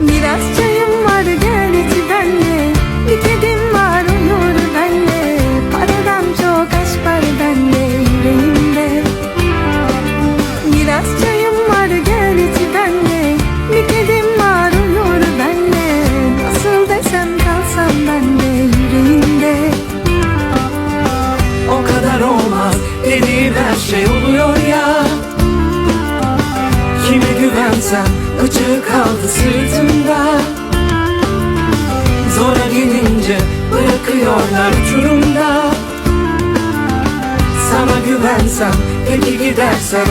Biraz çayım var gel iç benle. Bir kedim var uyur benle. Paradan çok aşk var bende yüreğimde. Biraz çayım var gel iç benle. Bir kedim var uyur benle. Nasıl desem kalsam ben de yüreğimde. O kadar olmaz dediğim her şey oluyor ya. Kime güvensem açığı kaldı sırtımda bırakıyorlar uçurumda. Sana güvensem peki gidersen